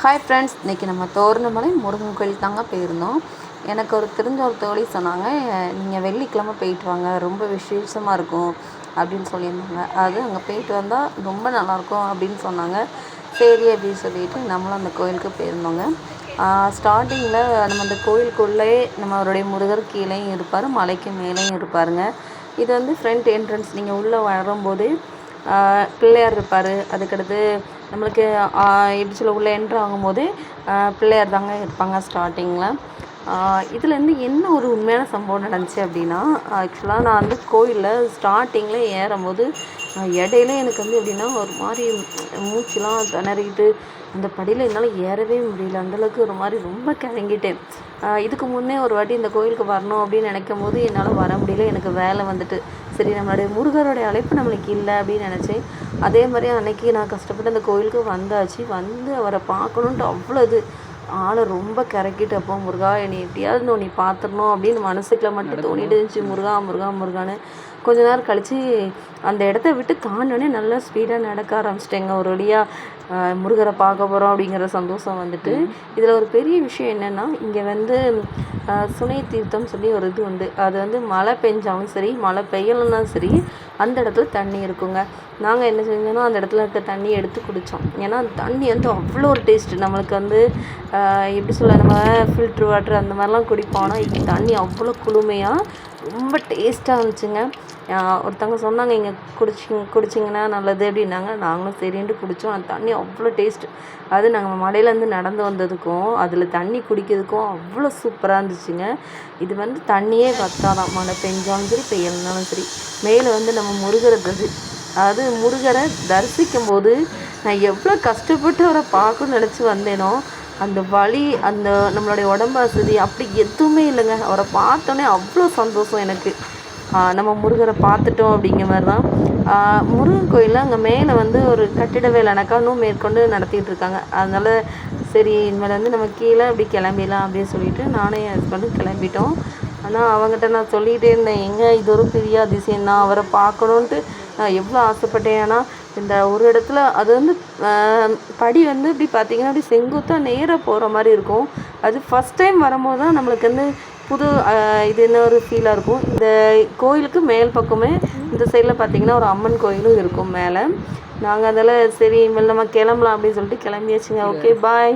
Hi friends இன்றைக்கி நம்ம தோரணமலை முருகன் கோயில் தாங்க போயிருந்தோம். எனக்கு ஒரு தெரிஞ்ச ஒரு தோழி சொன்னாங்க நீங்கள் வெள்ளிக்கிழமை போயிட்டு வாங்க ரொம்ப விசேஷமாக இருக்கும் அப்படின்னு சொல்லியிருந்தாங்க. அது அங்கே போயிட்டு வந்தால் ரொம்ப நல்லாயிருக்கும் அப்படின்னு சொன்னாங்க. சரி அப்படின்னு சொல்லிட்டு நம்மளும் அந்த கோயிலுக்கு போயிருந்தோங்க. ஸ்டார்டிங்கில் நம்ம அந்த கோயிலுக்குள்ளே நம்ம அவருடைய முருகர் கீழேயும் இருப்பார் மலைக்கு மேலேயும் இருப்பாருங்க. இது வந்து ஃப்ரண்ட் என்ட்ரன்ஸ் நீங்கள் உள்ளே வரும்போது பிள்ளையார் இருப்பார். அதுக்கடுத்து நம்மளுக்கு எப்படி சொல்ல உள்ளே என்ட்ரு ஆகும்போது பிள்ளையார் தாங்க இருப்பாங்க ஸ்டார்டிங்கில் இதுலேருந்து என்ன ஒரு உண்மையான சம்பவம் நடந்துச்சு அப்படின்னா ஆக்சுவலாக நான் வந்து கோயிலில் ஸ்டார்டிங்கில் ஏறும்போது இடையில எனக்கு வந்து எப்படின்னா ஒரு மாதிரி மூச்சுலாம் திணறிக்கிட்டு அந்த படியில் என்னால் ஏறவே முடியல. அந்தளவுக்கு ஒரு மாதிரி ரொம்ப கலங்கிட்டேன். இதுக்கு முன்னே ஒரு வாட்டி இந்த கோயிலுக்கு வரணும் அப்படின்னு நினைக்கும் போது என்னால் வர முடியல. எனக்கு வேலை வந்துட்டு சரி நம்மளுடைய முருகருடைய அழைப்பு நம்மளுக்கு இல்லை அப்படின்னு நினச்சேன். அதே மாதிரி அன்னைக்கு நான் கஷ்டப்பட்டு அந்த கோயிலுக்கு வந்தாச்சு. வந்து அவரை பார்க்கணுன்ட்டு அவ்வளோ இது. ஆளை ரொம்ப கறக்கிட்டு அப்போ முருகா என்னை எப்படியாவது நீ பார்த்துடணும் அப்படின்னு மனசுக்குள்ள மட்டும் தோணிட்டு இருந்துச்சு. முருகா முருகா முருகான்னு கொஞ்ச நேரம் கழித்து அந்த இடத்த விட்டு தாண்டோடனே நல்லா ஸ்பீடாக நடக்க ஆரம்பிச்சிட்டேங்க. ஒரு வழியாக முருகரை பார்க்க போகிறோம் அப்படிங்கிற சந்தோஷம் வந்துட்டு. இதில் ஒரு பெரிய விஷயம் என்னென்னா இங்கே வந்து சுனை தீர்த்தம் சொல்லி ஒரு இது உண்டு. அது வந்து மழை பெஞ்சாலும் சரி மழை பெய்யலன்னா சரி அந்த இடத்துல தண்ணி இருக்குங்க. நாங்கள் என்ன செஞ்சோன்னா அந்த இடத்துல இருக்க தண்ணி எடுத்து குடித்தோம் ஏன்னா அந்த தண்ணி வந்து அவ்வளோ ஒரு டேஸ்ட்டு நம்மளுக்கு வந்து எப்படி சொல்ல நம்ம ஃபில்ட்ரு வாட்டர் அந்த மாதிரிலாம் குடிப்போம். ஆனால் தண்ணி அவ்வளோ குளுமையாக ரொம்ப டேஸ்ட்டாக இருந்துச்சுங்க. ஒருத்தவங்க சொன்னாங்க இங்கே குடிச்சிங்க குடிச்சிங்கன்னா நல்லது அப்படின்னாங்க. நாங்களும் சரின்ட்டு குடித்தோம் அந்த தண்ணி அவ்வளோ டேஸ்ட்டு. அது நாங்கள் மலையிலேருந்து நடந்து வந்ததுக்கும் அதில் தண்ணி குடிக்கிறதுக்கும் அவ்வளோ சூப்பராக இருந்துச்சுங்க. இது வந்து தண்ணியே பத்தாதான் மழை பெஞ்சாலும் சரி பெய்யலனாலும் சரி. மேலே வந்து நம்ம முருகரை தரி அதாவது முருகரை தரிசிக்கும் போது நான் எவ்வளோ கஷ்டப்பட்டு அவரை பார்க்கணும்னு நினச்சி வந்தேனோ அந்த வலி அந்த நம்மளுடைய உடம்பு வசதி அப்படி எதுவுமே இல்லைங்க. அவரை பார்த்தோன்னே அவ்வளோ சந்தோஷம் எனக்கு. நம்ம முருகரை பார்த்துட்டோம் அப்படிங்கிற மாதிரி தான். முருகன் கோயிலில் அங்கே மேலே வந்து ஒரு கட்டிட வேலை இன்னும் மேற்கொண்டு நடத்திட்டு இருக்காங்க. அதனால் சரி இனிமேல் வந்து நம்ம கீழே அப்படி கிளம்பிடலாம் அப்படின்னு சொல்லிட்டு நானும் என் ஹஸ்பண்டும் கிளம்பிட்டோம். ஆனால் அவங்ககிட்ட நான் சொல்லிகிட்டே இருந்தேன் எங்கே? இது ஒரு பெரிய அதிசயம். தான் அவரை பார்க்கணுன்ட்டு நான் எவ்வளோ ஆசைப்பட்டேன். ஏன்னா இந்த ஒரு இடத்துல அது வந்து படி வந்து இப்படி பார்த்தீங்கன்னா அப்படி செங்குத்தாக நேராக போகிற மாதிரி இருக்கும். அது ஃபஸ்ட் டைம் வரும்போது தான் நம்மளுக்கு வந்து புது இது என்ன ஒரு ஃபீலாக இருக்கும்? இந்த கோயிலுக்கு மேல் பக்கமே இந்த சைடில் பார்த்தீங்கன்னா ஒரு அம்மன் கோயிலும் இருக்கும் மேலே. நாங்கள் அதில் சரி இனிமேல் நம்ம கிளம்பலாம் அப்படின்னு சொல்லிட்டு கிளம்பியாச்சுங்க. Okay bye